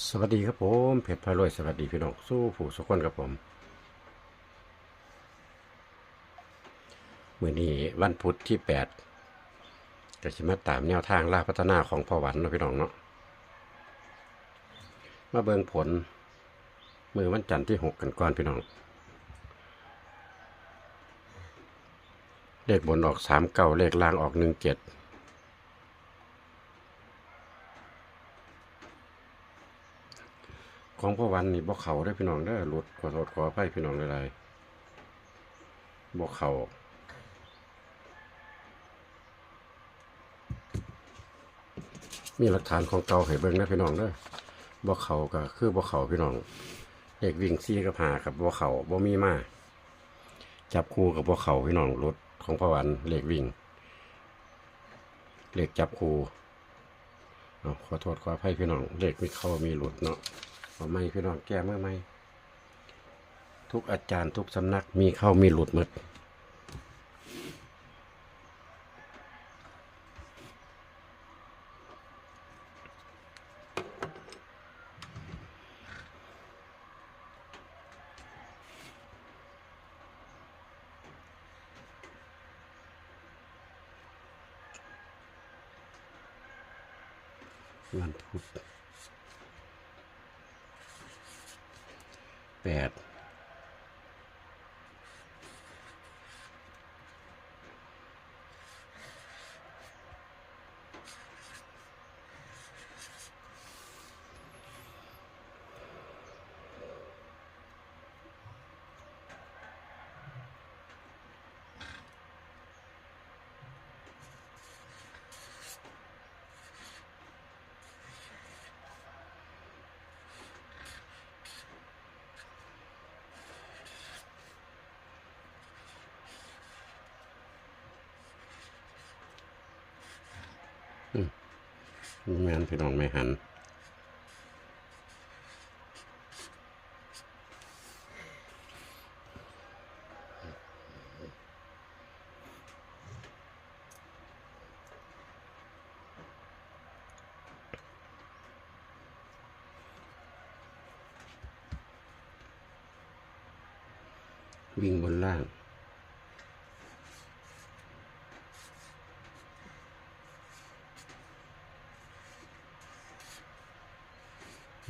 สวัสดีครับผมเพชรพารวยสวัสดีพี่น้องสู้ผู้สุขคนครับผมมื่อนี้วันพุธที่แปดจะชิมาตามแนวทางล่าพัฒนาของพ่อหวันนะพี่น้องเนาะมาเบิงผลเมื่อวันจันทร์ที่หกกันก่อนพี่น้องเลขบนออกสามเก้าเลขล่างออกหนึ่งเจ็ด ของพ่อวันนี่บ่เขาได้พี่น้องได้หลุดขอโทษขออภัยพี่น้องหลายๆบ่เขามีหลักฐานของเก่าให้เบิ่งนะพี่น้องเด้อบ่เขาก็คือบ่เขาพี่น้องเลขวิ่งซี่กับหากับบ่เขาบ่มีมาจับคู่กับบ่เขาพี่น้องรถของพ่อวันเลขวิ่งเลขจับคู่ขอโทษขออภัยพี่น้องเลขมีเข้ามีหลุดเนาะ เอาไม่พี่น้องแก้เมื่อไม่ทุกอาจารย์ทุกสำนักมีเข้ามีหลุดหมดวันพุธ แปด แม่นพี่น้องไม่หันวิ่งบนล่าง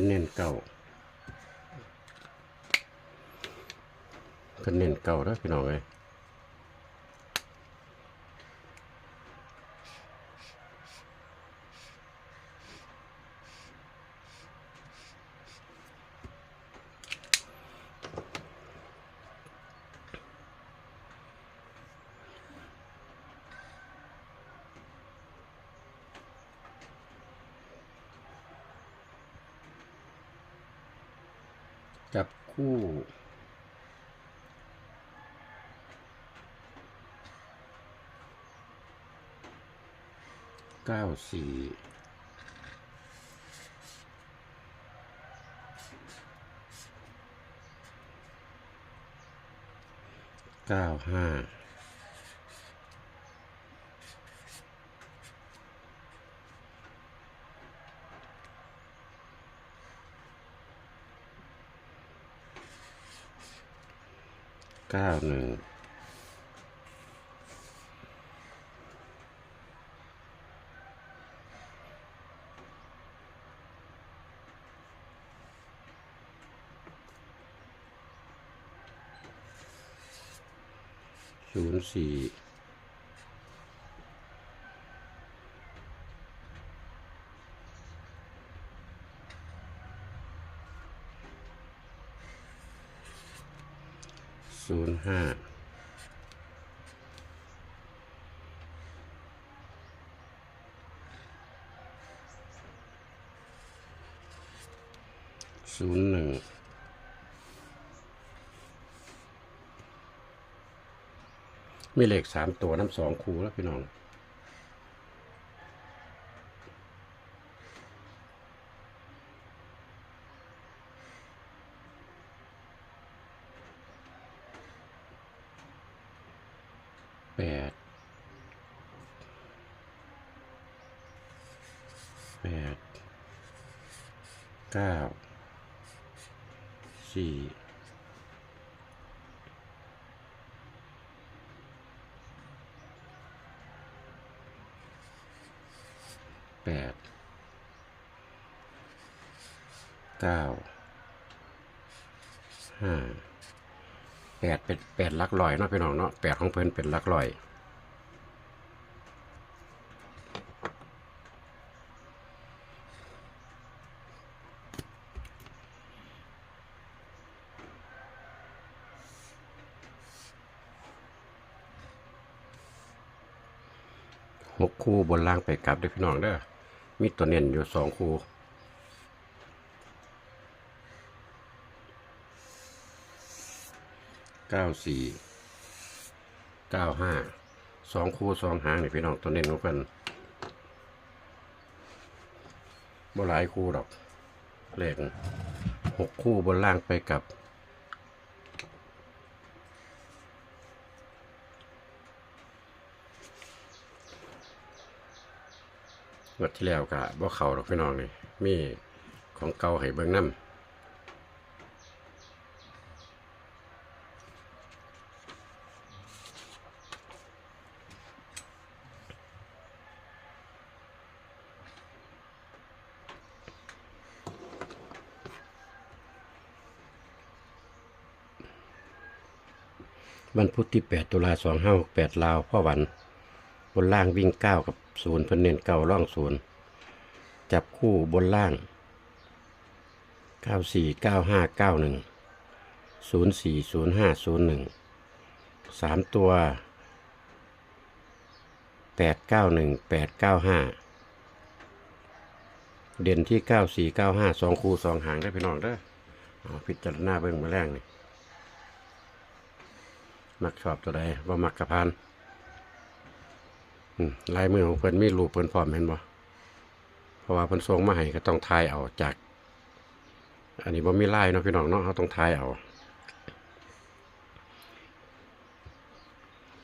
เป็นเน้นเก่าเป็นเน้นเก่าแล้วพี่น้องเลย จับคู่เก้าสี่เก้าห้า เก้าหนึ่งศูนย์สี่ ศูนย์ห้าศูนย์หนึ่งมีเลขสามตัวน้ำสองคูแล้วพี่น้อง แปดแปดเก้าสี่แปดเก้าห้า แปดเป็นแปดลักลอยเนาะพี่น้องเนาะแปดของเพิ่นเป็นลักลอยหกคู่บนล่างไปกลับเด้อพี่น้องเด้อมีตัวเน้นอยู่สองคู่ เก้าสี่เก้าห้าสองคู่สองหางนี่พี่น้องตัวเน้นของเพิ่นบ่หลายคู่ดอกเลขหกคู่บนล่างไปกับงวดที่แล้วกะบ่เขาดอกพี่น้องนี่มีของเก่าให้เบิ่งนํ วันพุธที่ 8 ตุลา2568ลาวพ่อวัน บนล่างวิ่ง 9 กับศูนย์เพิ่นเน้นเก้าร่องศูนย์จับคู่บนล่าง 94 95 91 04 05 01 3 ตัว 891 895 เด่นที่ 94 95 2 คู่ 2 หางได้พี่น้องเด้อพิจารณาเบิ่งมาแรงนี่ มักชอบตัวใดว่ามักกระพานลายมือของเพิ่อนมีรูปเพิ่อนพร้อมเห็นบ่เพราะว่าเพิ่อนส่งมาให้ก็ต้องทายเอาจาก อันนี้บ่มีลายเนาะพี่น้องเนาะเราต้องทายเอา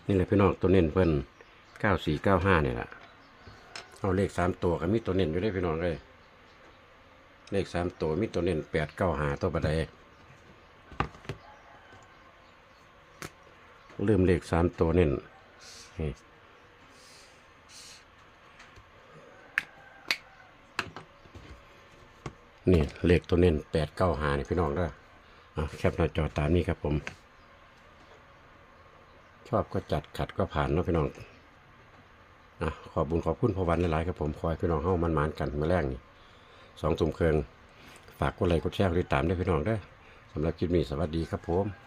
นี่แหละพี่น้องตัวเน้นเพิ่อน9495นี่ยแหละเอาเลขสามตัวก็มีตัวเน้นอยู่ได้พี่น้องเลยเลขสามตัวมีตัวเน้น895ตัวบัดใด ลืมเลขสามตัวเน้นนี่เลขตัวเน้นแปดเก้าหานี่พี่น้องด้ออะแคปหน้าจอตามนี้ครับผม ชอบก็จัดขัดก็ผ่านเนาะพี่น้องอะขอบบุญขอบคุณพอวันหลายๆครับผมคอยพี่น้องเฮ้ามันหมานกันมาแรงนี่สองตุ่มเคืองฝากกดไลค์กดแชร์ติดตามด้วยพี่น้องเด้สำหรับคลิปนี้สวัสดีครับผม